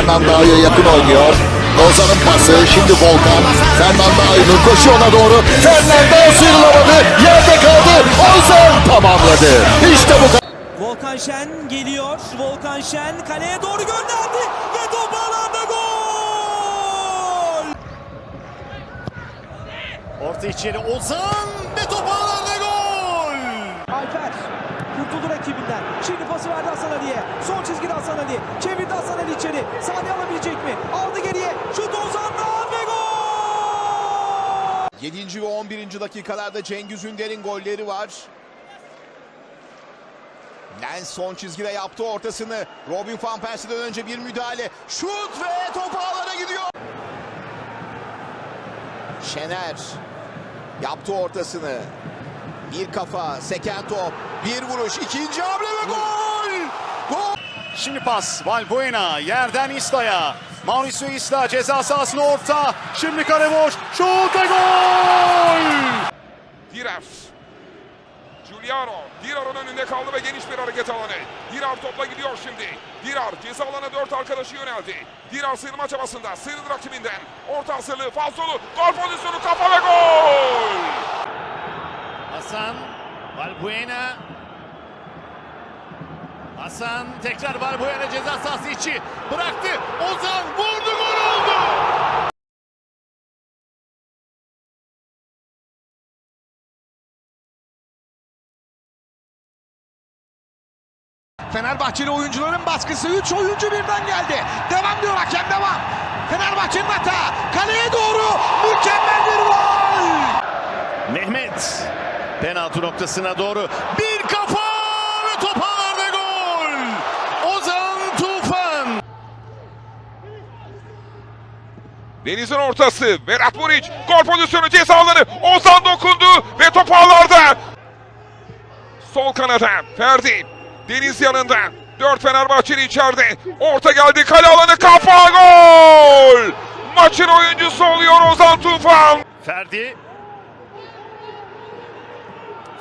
Fernando'ya yakın oynuyor. Ozan'ın pası şimdi Volkan. Fernando'nun koşu ona doğru. Fernando sıyrılamadı. Yerde kaldı. Ozan tamamladı. İşte bu kadar. Volkan Şen geliyor. Volkan Şen kaleye doğru gönderdi. Ve top ağlarda gol! Orta içeri Ozan ve top ağlarda gol. Alper rakibinden. Şimdi pası verdi Hasan Ali'ye. Son çizgide Hasan Ali. Çevirdi Hasan Ali içeri. Saniye alabilecek mi? Aldı geriye. Şut Ozan'dan ve gol! 7. ve 11. dakikalarda Cengiz Ünder'in golleri var. Lens son çizgide yaptı ortasını. Robin van Persie'den önce bir müdahale. Şut ve top ağlara gidiyor. Şener yaptı ortasını. Bir kafa, seken top, bir vuruş, ikinci hamle ve gol! Gol! Şimdi pas Valbuena yerden Isla'ya. Mauricio Isla ceza sahasına orta. Şimdi kale boş. Şut ve gol. Dirar. Giuliano. Dirar'ın önünde kaldı ve geniş bir hareket alanı. Dirar topla gidiyor şimdi. Dirar ceza alana dört arkadaşı yöneldi. Dirar sıyırma çabasında. Sıyrıldı rakibinden. Orta hazırlığı falsolu. Gol pozisyonu kafa ve gol! Hasan Valbuena. Hasan tekrar Valbuena ceza sahası içi. Bıraktı. Ozan vurdu gol oldu. Fenerbahçeli oyuncuların baskısı 3 oyuncu birden geldi. Devam diyor hakem devam. Fenerbahçe'nin hata. Kaleye doğru mükemmel bir gol. Mehmet penaltı noktasına doğru bir kafa ve top ağlarda gol. Ozan Tufan. Deniz'in ortası. Berat Muriç. Gol pozisyonu ceza alanı. Ozan dokundu ve top ağlarda. Sol kanada Ferdi. Deniz yanında. Dört Fenerbahçeli içeride. Orta geldi kale alanı kafa gol! Maçın oyuncusu oluyor Ozan Tufan. Ferdi.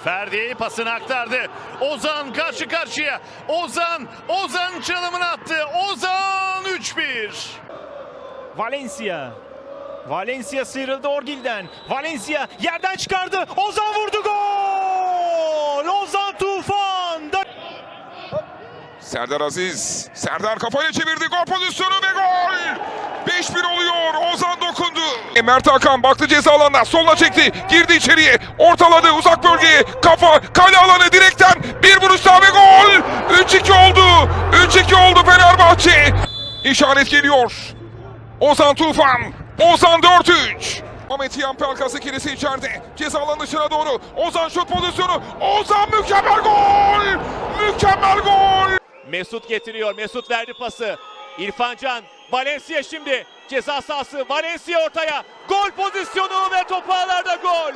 Ferdi pasını aktardı. Ozan karşı karşıya. Ozan, Ozan çalımını attı. Ozan 3-1. Valencia. Valencia sıyrıldı Orgil'den. Valencia yerden çıkardı. Ozan vurdu gol! Ozan Tufan. Da- Serdar Aziz. Serdar kafayı çevirdi. Gol pozisyonu ve gol! 5-1 oluyor. Ozan dokundu. E, Mert Hakan baktı ceza alanına. Sola çekti. Girdi içeriye. Ortaladı uzak bölgeye. Kafa kale alanı direkten. Bir vuruş daha ve gol! 3-2 oldu. 3-2 oldu Fenerbahçe. İşaret geliyor. Ozan Tufan. Ozan 4-3. Ahmet Yan Pelkası kilisi içeride. Ceza alanı dışına doğru. Ozan şut pozisyonu. Ozan mükemmel! Mesut getiriyor. Mesut verdi pası. İrfan Can. Valencia şimdi. Ceza sahası. Valencia ortaya. Gol pozisyonu ve top ağlarda gol.